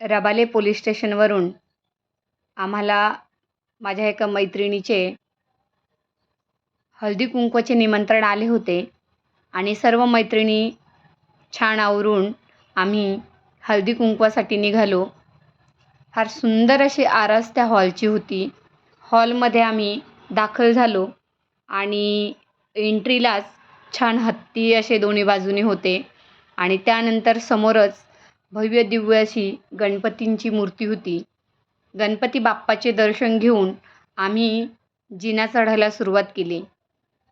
Rabale police स्टेशनवरून आम्हाला माझ्या एका मैत्रिणीचे हळदी कुंकवाचे निमंत्रण आले होते आणि सर्व मैत्रिणी छान आवरून आम्ही हळदी कुंकवासाठी निघालो. फार सुंदर अशी आरास त्या हॉलची होती. हॉलमध्ये आम्ही दाखल झालो आणि एंट्रीलाच छान हत्ती असे दोन्ही बाजूने होते आणि त्यानंतर समोरच भव्य दिव्य अशी गणपतींची मूर्ती होती. गणपती बाप्पाचे दर्शन घेऊन आम्ही जिना चढायला सुरुवात केली.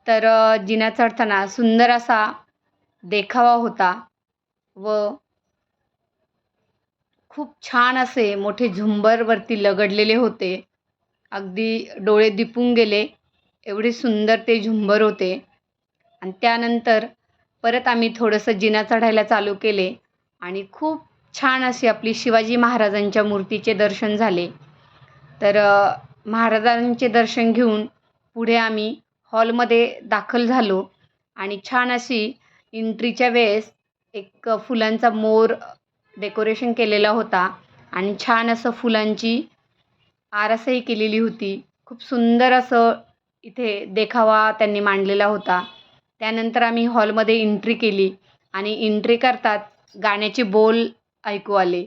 तर जिना चढताना सुंदर असा देखावा होता व खूप छान असे मोठे झुंबरवरती लगडलेले होते. अगदी डोळे दिपून गेले एवढे सुंदर ते झुंबर होते. आणि त्यानंतर परत आम्ही थोडंसं जिना चढायला चालू केले आणि खूप छान अशी आपली शिवाजी महाराजांच्या मूर्तीचे दर्शन झाले. तर महाराजांचे दर्शन घेऊन पुढे आम्ही हॉलमध्ये दाखल झालो आणि छान अशी एंट्रीच्या वेळेस एक फुलांचा मोर डेकोरेशन केलेला होता आणि छान असं फुलांची आरासही केलेली होती. खूप सुंदर असं इथे देखावा त्यांनी मांडलेला होता. त्यानंतर आम्ही हॉलमध्ये एंट्री केली आणि एंट्री करतात गाण्याचे बोल ऐकू आले.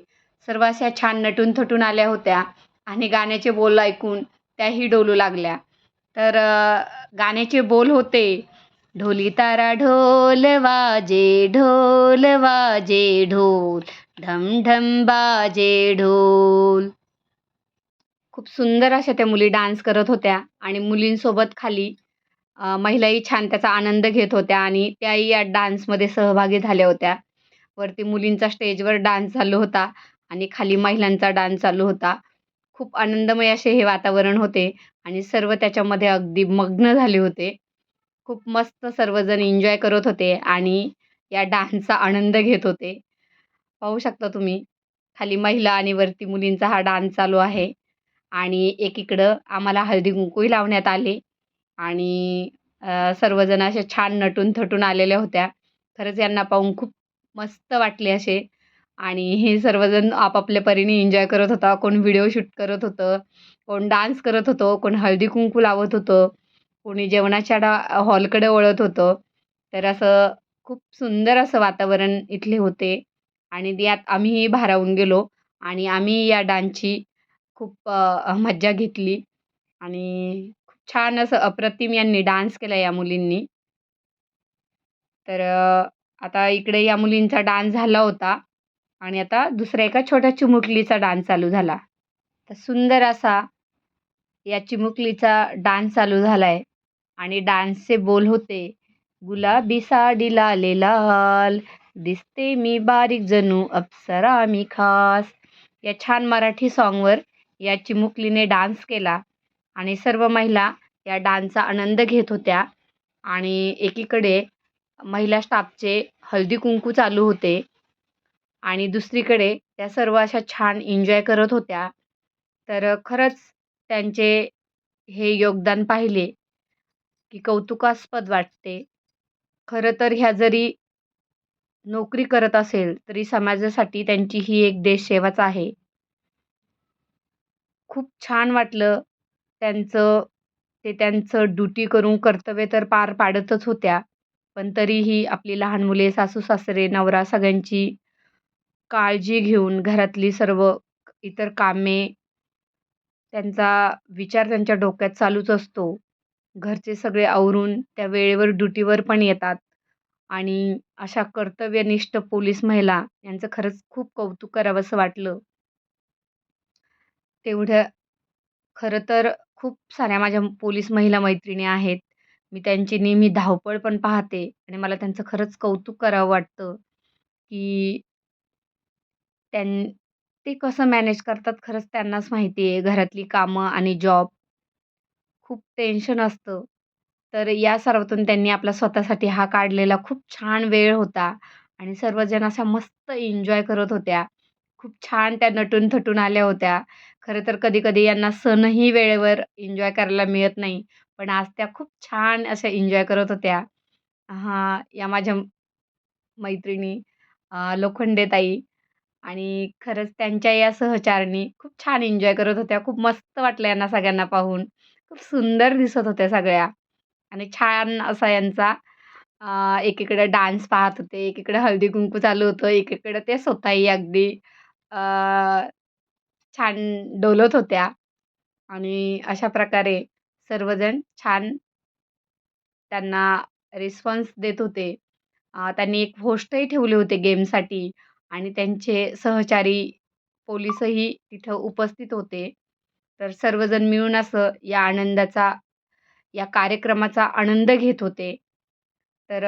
सर्व अशा छान नटून थटून आल्या होत्या आणि गाण्याचे बोल ऐकून त्याही डोलू लागल्या. तर गाण्याचे बोल होते ढोली तारा ढोल वाजे ढोल वाजे ढोल ढम ढम बाजे ढोल. खूप सुंदर अशा त्या मुली डान्स करत होत्या आणि मुलींसोबत खाली महिलाही छान त्याचा आनंद घेत होत्या आणि त्याही या डान्समध्ये सहभागी झाल्या होत्या. वरती मुलींचा स्टेजवर डान्स चालू होता आणि खाली महिलांचा डान्स चालू होता. खूप आनंदमय असे हे वातावरण होते आणि सर्व त्याच्यामध्ये अगदी मग्न झाले होते. खूप मस्त सर्वजण एन्जॉय करत होते आणि या डान्सचा आनंद घेत होते. पाहू शकता तुम्ही खाली महिला आणि वरती मुलींचा हा डान्स चालू आहे आणि एकीकडं आम्हाला हळदी कुंकूही लावण्यात आले आणि सर्वजण असे छान नटून थटून आलेल्या होत्या. खरंच यांना पाहून खूप मस्त वाटले असे. आणि हे सर्वजण आपापल्या परीने एन्जॉय करत होता. कोण व्हिडिओ शूट करत होतं कोण डान्स करत होतं कोण हळदी कुंकू लावत होतं कोणी जेवणाच्या डा हॉलकडे वळत होतं. तर असं खूप सुंदर असं वातावरण इथले होते. आणि यात आम्हीही भारावून गेलो. आणि आम्ही या डान्सची खूप मज्जा घेतली. आणि खूप छान असं अप्रतिम यांनी डान्स केला या मुलींनी. तर आता इकडे या मुलींचा डान्स झाला होता. आणि आता दुसऱ्या एका छोट्या चिमुकलीचा डान्स चालू झाला. तर सुंदर असा या चिमुकलीचा डान्स चालू झाला आहे आणि डान्सचे बोल होते. गुलाबी साडी लाले लाल दिसते मी बारीक जणू अप्सरा मी खास. या छान मराठी सॉन्गवर या चिमुकलीने डान्स केला. आणि सर्व महिला या डान्सचा आनंद घेत होत्या. आणि एकीकडे महिला स्टाफचे हळदी कुंकू चालू होते. आणि दुसरीकडे त्या सर्व अशा छान एन्जॉय करत होत्या. तर खरंच त्यांचे हे योगदान पाहिले की कौतुकास्पद वाटते. खरं तर ह्या जरी नोकरी करत असेल तरी समाजासाठी त्यांची ही एक देशसेवाच आहे. खूप छान वाटलं त्यांचं ते त्यांचं ड्युटी करून कर्तव्य तर पार पाडतच होत्या. पण तरीही आपली लहान मुले सासू सासरे नवरा सगळ्यांची काळजी घेऊन घरातली सर्व इतर कामे त्यांचा विचार त्यांच्या डोक्यात चालूच असतो. घरचे सगळे आवरून त्या वेळेवर ड्युटीवर पण येतात. आणि अशा कर्तव्यनिष्ठ पोलीस महिला यांचं खरंच खूप कौतुक करावंसं वाटलं. तेवढ्या खरं तर खूप साऱ्या माझ्या पोलीस महिला मैत्रिणी आहेत. मी त्यांची नेहमी धावपळ पण पाहते आणि मला त्यांचं खरंच कौतुक करावं वाटतं की त्यां ते कसं मॅनेज करतात खरंच त्यांनाच माहिती आहे. घरातली कामं आणि जॉब खूप टेन्शन असतं. तर या सर्वातून त्यांनी आपला स्वतःसाठी हा काढलेला खूप छान वेळ होता आणि सर्वजण अशा मस्त एन्जॉय करत होत्या. खूप छान त्या नटून थटून आल्या होत्या. खरं तर कधी कधी यांना सणही वेळेवर एन्जॉय करायला मिळत नाही. पण आज त्या खूप छान अशा एन्जॉय करत होत्या. हां या माझ्या मैत्रिणी लोखंडे ताई आणि खरंच त्यांच्या या सहचारणी खूप छान एन्जॉय करत होत्या. खूप मस्त वाटलं यांना सगळ्यांना पाहून. खूप सुंदर दिसत होत्या सगळ्या. आणि छान असा यांचा एकीकडे डान्स पाहत होते एकीकडे हळदी कुंकू चालू होतं एकीकडे ते स्वतःही अगदी छान डोलत होत्या. आणि अशा प्रकारे सर्वजण छान त्यांना रिस्पॉन्स देत होते. त्यांनी एक होस्टही ठेवले होते गेमसाठी आणि त्यांचे सहचारी पोलीसही तिथं उपस्थित होते. तर सर्वजण मिळून असं या आनंदाचा या कार्यक्रमाचा आनंद घेत होते. तर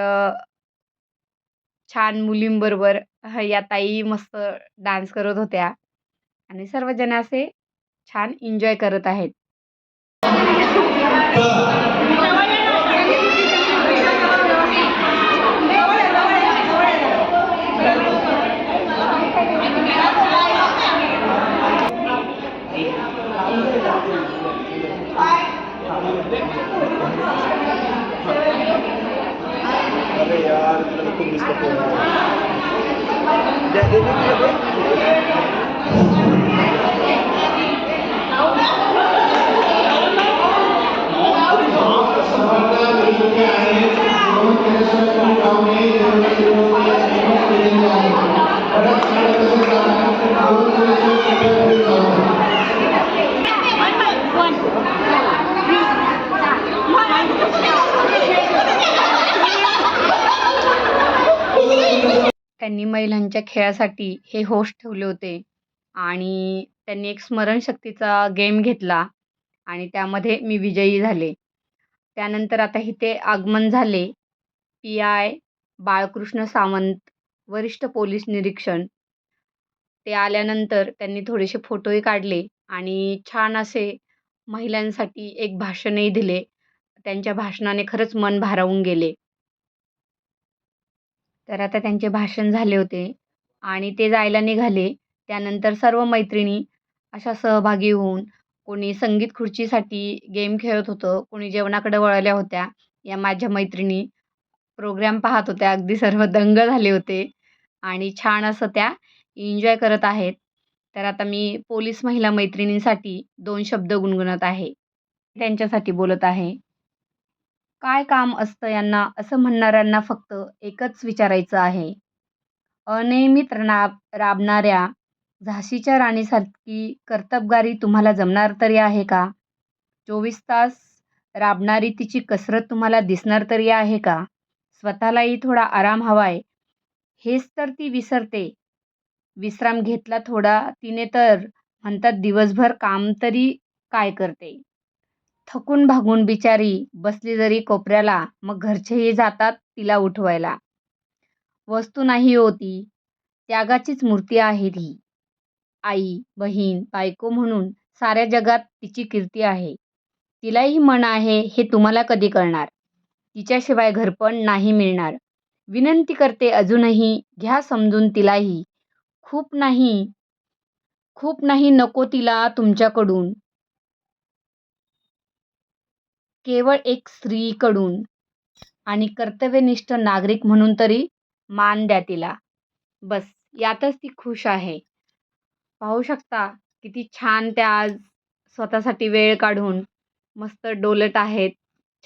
छान मुलींबरोबर ह या ताई मस्त डान्स करत होत्या. आणि सर्वजण असे छान एन्जॉय करत आहेत. Vâng. महिलांच्या खेळासाठी हे होस्ट ठेवले होते. आणि त्यांनी एक स्मरणशक्तीचा गेम घेतला आणि त्यामध्ये मी विजयी झाले. त्यानंतर आता इथे आगमन झाले. पी आय बाळकृष्ण सावंत वरिष्ठ पोलीस निरीक्षण. ते आल्यानंतर त्यांनी थोडेसे फोटोही काढले आणि छान असे महिलांसाठी एक भाषणही दिले. त्यांच्या भाषणाने खरंच मन भारावून गेले. तर आता त्यांचे भाषण झाले होते आणि ते जायला निघाले. त्यानंतर सर्व मैत्रिणी अशा सहभागी होऊन कोणी संगीत खुर्चीसाठी गेम खेळत होतं कोणी जेवणाकडे वळल्या होत्या. या माझ्या मैत्रिणी प्रोग्राम पाहत होत्या. अगदी सर्व दंग झाले होते आणि छान असं त्या एन्जॉय करत आहेत. तर आता मी पोलीस महिला मैत्रिणींसाठी दोन शब्द गुणगुणत आहे. त्यांच्यासाठी बोलत आहे. काय काम असतं यांना? असं म्हणणाऱ्यांना फक्त एकच विचारायचं आहे. अनियमित राब राबणाऱ्या झाशीच्या राणीसारखी कर्तबगारी तुम्हाला जमणार तरी आहे का? चोवीस तास राबणारी तिची कसरत तुम्हाला दिसणार तरी आहे का? स्वतःलाही थोडा आराम हवाय. हेच तर ती विसरते. विश्राम घेतला थोडा तिने तर म्हणतात दिवसभर काम तरी काय करते? थकून भागून बिचारी बसली जरी कोपऱ्याला मग घरचेही जातात तिला उठवायला. वस्तू नाही होती. त्यागाचीच मूर्ती आहे ती. आई बहीण बायको म्हणून साऱ्या जगात तिची कीर्ती आहे. तिलाही मन आहे हे तुम्हाला कधी कळणार? तिच्याशिवाय घरपण नाही मिळणार. विनंती करते अजूनही घ्या समजून तिलाही. खूप नाही खूप नाही नको तिला तुमच्याकडून. केवळ एक स्त्रीकडून आणि कर्तव्यनिष्ठ नागरिक म्हणून तरी मान द्या तिला. बस यातच ती खुश आहे. पाहू शकता किती छान त्या आज स्वतःसाठी वेळ काढून मस्त डोलत आहेत.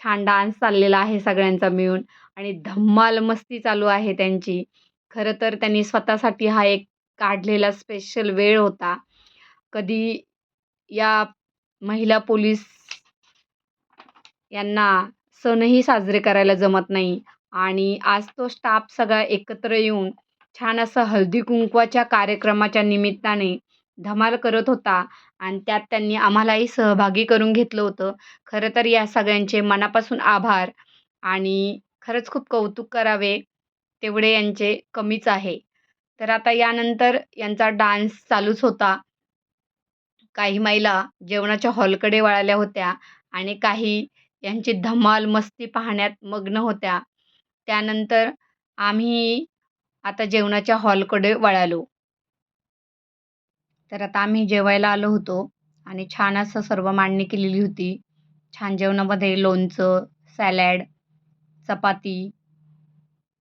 छान डान्स चाललेला आहे सगळ्यांचा मिळून आणि धम्माल मस्ती चालू आहे त्यांची. खरं तर त्यांनी स्वतःसाठी हा एक काढलेला स्पेशल वेळ होता. कधी या महिला पोलीस यांना सणही साजरे करायला जमत नाही. आणि आज तो स्टाफ सगळा एकत्र येऊन छान असं हळदी कुंकवाच्या कार्यक्रमाच्या निमित्ताने धमाल करत होता आणि त्यात त्यांनी आम्हालाही सहभागी करून घेतलं होतं. खरं तर या सगळ्यांचे मनापासून आभार आणि खरंच खूप कौतुक करावे तेवढे यांचे कमीच आहे. तर आता यानंतर यांचा डान्स चालूच होता. काही महिला जेवणाच्या हॉलकडे वळाल्या होत्या आणि काही यांची धमाल मस्ती पाहण्यात मग्न होत्या. त्यानंतर आम्ही आता जेवणाच्या हॉलकडे वळालो. तर आता आम्ही जेवायला आलो होतो आणि छान असं सर्व मांडणी केलेली होती. छान जेवणामध्ये लोणचं सॅलॅड चपाती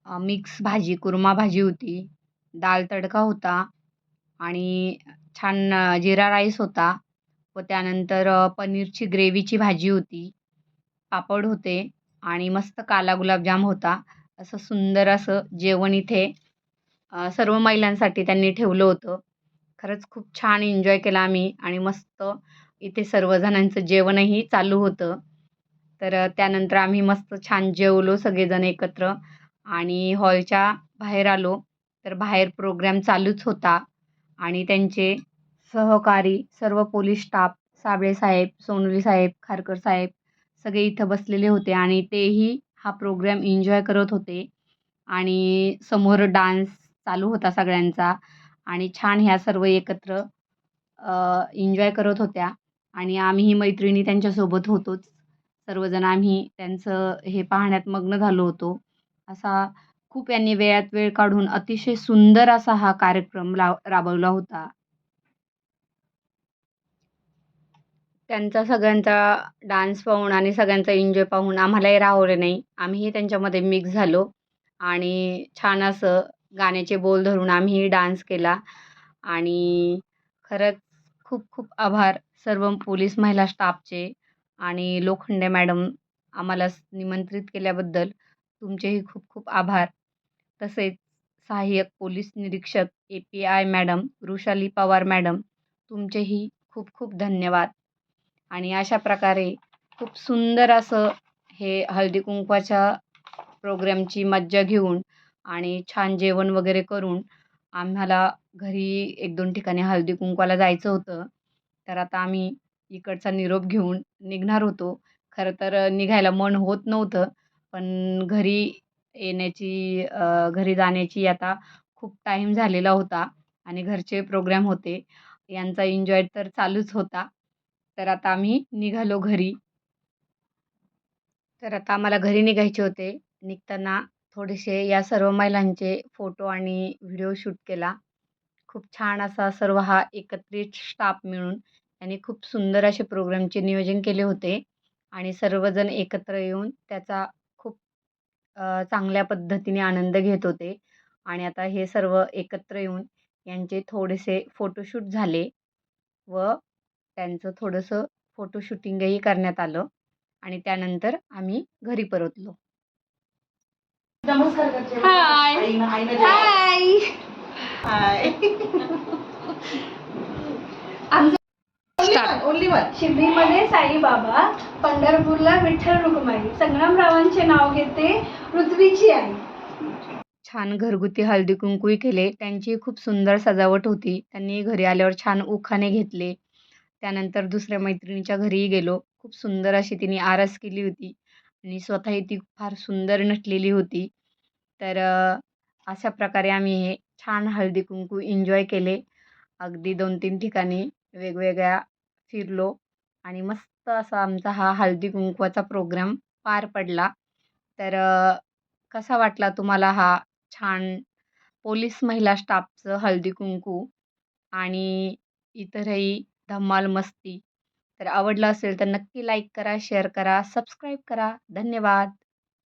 मिक्स भाजी कुर्मा भाजी होती दाल तडका होता आणि छान जिरा राईस होता व त्यानंतर पनीरची ग्रेव्हीची भाजी होती. पापड होते आणि मस्त काला गुलाबजाम होता. असं सुंदर असं जेवण इथे सर्व महिलांसाठी त्यांनी ठेवलं होतं. खरंच खूप छान एन्जॉय केला आम्ही आणि मस्त इथे सर्वजणांचं जेवणही चालू होतं. तर त्यानंतर आम्ही मस्त छान जेवलो सगळेजण एकत्र आणि हॉलच्या बाहेर आलो. तर बाहेर प्रोग्राम चालूच होता आणि त्यांचे सहकारी सर्व पोलीस स्टाफ साबळे साहेब सोनुली साहेब खारकर साहेब सगळे इथं बसलेले होते आणि तेही हा प्रोग्रॅम एन्जॉय करत होते. आणि समोर डान्स चालू होता सगळ्यांचा. आणि छान ह्या सर्व एकत्र एन्जॉय करत होत्या. आणि आम्हीही मैत्रिणी त्यांच्यासोबत होतोच. सर्वजण आम्ही त्यांचं हे पाहण्यात मग्न झालो होतो. असा खूप यांनी वेळात वेळ काढून अतिशय सुंदर असा हा कार्यक्रम लाव राबवला होता. त्यांचा सगळ्यांचा डान्स पाहून आणि सगळ्यांचा एन्जॉय पाहून आम्हालाही राहवलं नाही. आम्हीही त्यांच्यामध्ये मिक्स झालो आणि छान असं गाण्याचे बोल धरून आम्हीही डान्स केला. आणि खरंच खूप खूप आभार सर्व पोलीस महिला स्टाफचे आणि लोखंडे मॅडम आम्हाला निमंत्रित केल्याबद्दल. तुमचेही खूप खूप आभार. तसेच सहाय्यक पोलीस निरीक्षक A P I madam Vrushali Pawar madam तुमचेही खूप खूप धन्यवाद. आणि अशा प्रकारे खूप सुंदर असं हे हळदी कुंकवाच्या प्रोग्रॅमची मज्जा घेऊन आणि छान जेवण वगैरे करून आम्हाला घरी एक दोन ठिकाणी हळदी कुंकवाला जायचं होतं. तर आता आम्ही इकडचा निरोप घेऊन निघणार होतो. खरं तर निघायला मन होत नव्हतं पण घरी येण्याची घरी जाण्याची आता खूप टाईम झालेला होता आणि घरचे प्रोग्रॅम होते. यांचा एन्जॉय तर चालूच होता. तर आता आम्ही निघालो घरी. तर आता आम्हाला घरी निघायचे होते. निघताना थोडेसे या सर्व महिलांचे फोटो आणि व्हिडिओ शूट केला. खूप छान असा सर्व हा एकत्रित स्टाफ मिळून त्यांनी खूप सुंदर असे प्रोग्रामचे नियोजन केले होते. आणि सर्वजण एकत्र येऊन त्याचा खूप चांगल्या पद्धतीने आनंद घेत होते. आणि आता हे सर्व एकत्र येऊन यांचे थोडेसे फोटोशूट झाले व त्यांचं थोडंसं फोटो शूटिंगही करण्यात आलं आणि त्यानंतर आम्ही घरी परतलो. हाय. हाय शिर्डीमध्ये साईबाबा पंढरपूरला विठ्ठल रुक्माई. संग्रामरावांचे नाव घेते पृथ्वीची आई. छान घरगुती हळदी कुंकूही केले. त्यांची खूप सुंदर सजावट होती. त्यांनी घरी आल्यावर छान उखाणे घेतले. त्यानंतर दुसऱ्या मैत्रिणीच्या घरीही गेलो. खूप सुंदर अशी तिने आरास केली होती आणि स्वतःही ती फार सुंदर नटलेली होती. तर अशा प्रकारे आम्ही हे छान हळदी कुंकू एन्जॉय केले. अगदी दोन तीन ठिकाणी वेगवेगळ्या फिरलो आणि मस्त असा आमचा हा हळदी कुंकवाचा प्रोग्राम पार पडला. तर कसा वाटला तुम्हाला हा छान पोलीस महिला स्टाफचं हळदी कुंकू आणि इतरही धम्माल मस्ती. तर आवडलं असेल तर नक्की लाईक करा शेअर करा सबस्क्राईब करा. धन्यवाद.